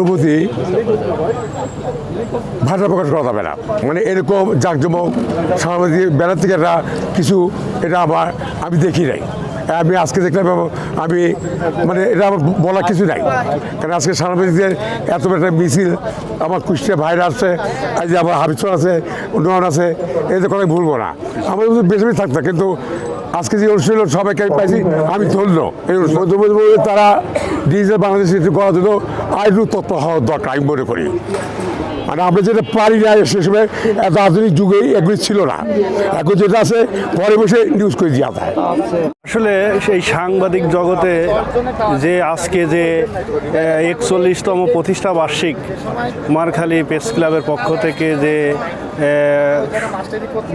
অনুভূতি ভাষা প্রকাশ করা যাবে না। মানে এরকম জাঁকজমক, সাংবাদিক বেলা থেকে একটা কিছু, এটা আমার আমি দেখি নাই। আমি আজকে দেখলাম আমি মানে এটা আমার বলার কিছু নাই। কারণ আজকে সাংবাদিকদের এত একটা মিছিল, আমার কুষ্টিয়া ভাইরা আছে আজ যে আমার হাবিসর আছে, নোয়ান আছে, এদের কথা ভুলবো না। আমার বেশি বেশি থাকতো, কিন্তু আজকে যে অনুষ্ঠান সবাইকে আমি পাইছি, আমি ধন্য। এই তারা ডিজিটাল বাংলাদেশ করার জন্য আইনু তত্ত্ব হওয়ার দরকার, আমি মনে করি। মানে আমরা যেটা পারি না সে সময় এত আধুনিক যুগে এগুলি ছিল না। এখন যেটা আছে ঘরে বসে নিউজ করে দেওয়া যায়। আসলে সেই সাংবাদিক জগতে যে আজকে যে একচল্লিশতম প্রতিষ্ঠা বার্ষিক কুমারখালী প্রেস ক্লাবের পক্ষ থেকে যে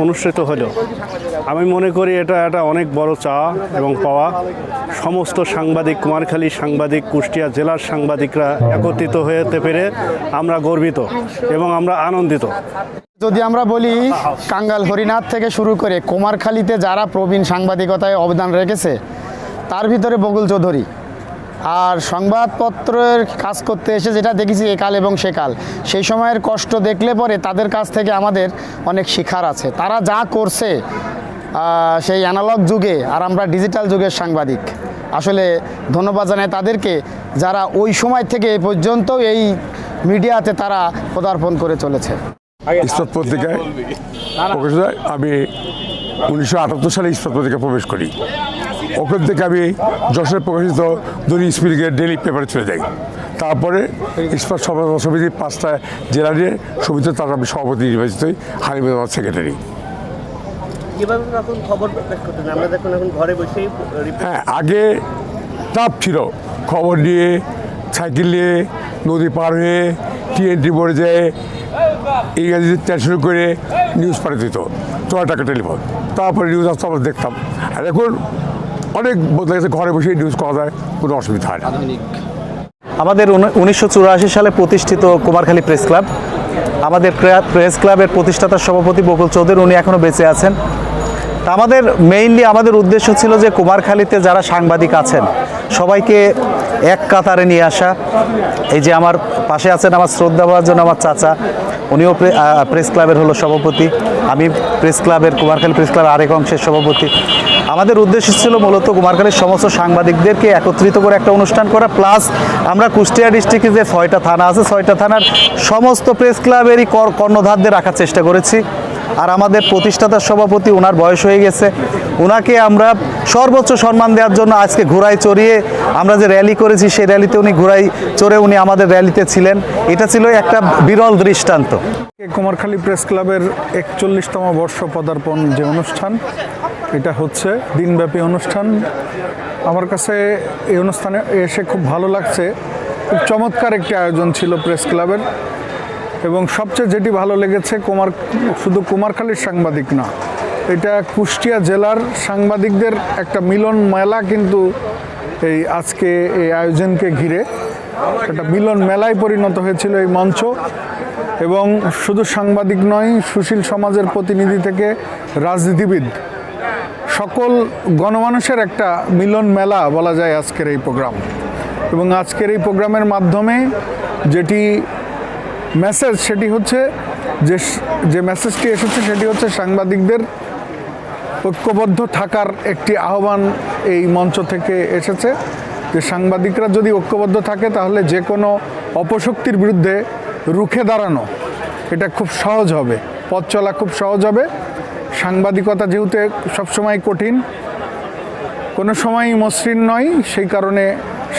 অনুষ্ঠিত হলো, আমি মনে করি এটা একটা অনেক বড় চা এবং পাওয়া। সমস্ত সাংবাদিক কুমারখালী সাংবাদিক, কুষ্টিয়া জেলার সাংবাদিকরা একত্রিত হতে পেরে আমরা গর্বিত এবং আমরা আনন্দিত। যদি আমরা বলি, কাঙ্গাল হরিনাথ থেকে শুরু করে কুমারখালীতে যারা প্রবীণ সাংবাদিকতায় অবদান রেখেছে, তার ভিতরে বকুল চৌধুরী। আর সংবাদপত্রের কাজ করতে এসে যেটা দেখেছি একাল এবং সেকাল সেই সময়ের কষ্ট দেখলে পরে তাদের কাছ থেকে আমাদের অনেক শিখার আছে। তারা যা করছে সেই অ্যানালগ যুগে আর আমরা ডিজিটাল যুগের সাংবাদিক। আসলে ধন্যবাদ জানাই তাদেরকে যারা ওই সময় থেকে এ পর্যন্ত এই মিডিয়াতে তারা পদার্পণ করে চলেছে। ইস্পাত পত্রিকায় প্রকাশ হয়। আমি উনিশশো আটাত্তর সালে ইস্পাত পত্রিকায় প্রবেশ করি। ওখান থেকে আমি যশোরে প্রকাশিত দৈনিক স্পিরিকের ডেলি পেপারে চলে যাই। তারপরে ইস্পাত সমাজ সমিতির পাঁচটা জেলা নিয়ে সমিতি তার আমি সভাপতি নির্বাচিত হই সেক্রেটারি করতেন আমরা রিপোর্ট হ্যাঁ আগে টাপ ছিল। খবর নিয়ে সাইকেল নিয়ে নদী পার হয়ে টিএনটি বোর্ডে যেয়ে ইংরেজিতে শুরু করে নিউজ পাঠিয়ে দিত। ছয় টাকা টেলিফোন তারপরে নিউজ আসতে, আমরা দেখতাম। আর এখন অনেক বদলে গেছে, ঘরে বসে নিউজ করা যায়, কোনো অসুবিধা হয় না। আমাদের উনিশশো চুরাশি সালে প্রতিষ্ঠিত কুমারখালী প্রেস ক্লাব। আমাদের প্রেস ক্লাবের প্রতিষ্ঠাতা সভাপতি বকুল চৌধুরী, উনি এখনও বেঁচে আছেন। তা আমাদের মেইনলি আমাদের উদ্দেশ্য ছিল যে কুমারখালীতে যারা সাংবাদিক আছেন, সবাইকে এক কাতারে নিয়ে আসা। এই যে আমার পাশে আছেন আমার শ্রদ্ধা পাওয়ার জন্য আমার চাচা উনিও প্রে- প্রেস ক্লাবের হলো সভাপতি। আমি প্রেস ক্লাবের, কুমারখালী প্রেস ক্লাবের আরেক অংশের সভাপতি। আমাদের উদ্দেশ্য ছিল মূলত কুমারখালীর সমস্ত সাংবাদিকদেরকে একত্রিত করে একটা অনুষ্ঠান করা। প্লাস আমরা কুষ্টিয়া ডিস্ট্রিক্টে যে ছয়টা থানা আছে, ছয়টা থানার সমস্ত প্রেস ক্লাবেরই কর কর্ণধারদের রাখার চেষ্টা করেছি। আর আমাদের প্রতিষ্ঠাতার সভাপতি ওনার বয়স হয়ে গেছে। ওনাকে আমরা সর্বোচ্চ সম্মান দেওয়ার জন্য আজকে ঘোড়ায় চড়িয়ে আমরা যে র্যালি করেছি, সেই র্যালিতে উনি ঘোড়ায় চড়ে উনি আমাদের র্যালিতে ছিলেন। এটা ছিল একটা বিরল দৃষ্টান্ত। কুমারখালী প্রেস ক্লাবের একচল্লিশতম বর্ষ পদার্পণ যে অনুষ্ঠান, এটা হচ্ছে দিনব্যাপী অনুষ্ঠান। আমার কাছে এই অনুষ্ঠানে এসে খুব ভালো লাগছে। খুব চমৎকার একটি আয়োজন ছিল প্রেস ক্লাবের এবং সবচেয়ে যেটি ভালো লেগেছে কুমার, শুধু কুমারখালীর সাংবাদিক না এটা কুষ্টিয়া জেলার সাংবাদিকদের একটা মিলন মেলা কিন্তু এই আজকে এই আয়োজনকে ঘিরে। একটা মিলন মেলায় পরিণত হয়েছিল এই মঞ্চ এবং শুধু সাংবাদিক নয়, সুশীল সমাজের প্রতিনিধি থেকে রাজনীতিবিদ, সকল গণমানুষের একটা মিলন মেলা বলা যায় আজকের এই প্রোগ্রাম। এবং আজকের এই প্রোগ্রামের মাধ্যমে যেটি মেসেজ সেটি হচ্ছে যে যে মেসেজটি এসেছে সেটি হচ্ছে সাংবাদিকদের ঐক্যবদ্ধ থাকার একটি আহ্বান এই মঞ্চ থেকে এসেছে যে সাংবাদিকরা যদি ঐক্যবদ্ধ থাকে, তাহলে যে কোনো অপশক্তির বিরুদ্ধে রুখে দাঁড়ানো, এটা খুব সহজ হবে। পথ চলা খুব সহজ হবে। সাংবাদিকতা যেহেতু সবসময় কঠিন, কোনো সময়ই মসৃণ নয়। সেই কারণে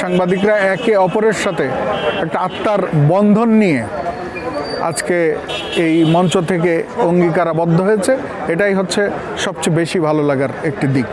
সাংবাদিকরা একে অপরের সাথে একটা আত্মার বন্ধন নিয়ে আজকে এই মঞ্চ থেকে অঙ্গীকারাবদ্ধ হয়েছে। এটাই হচ্ছে সবচেয়ে বেশি ভালো লাগার একটি দিক।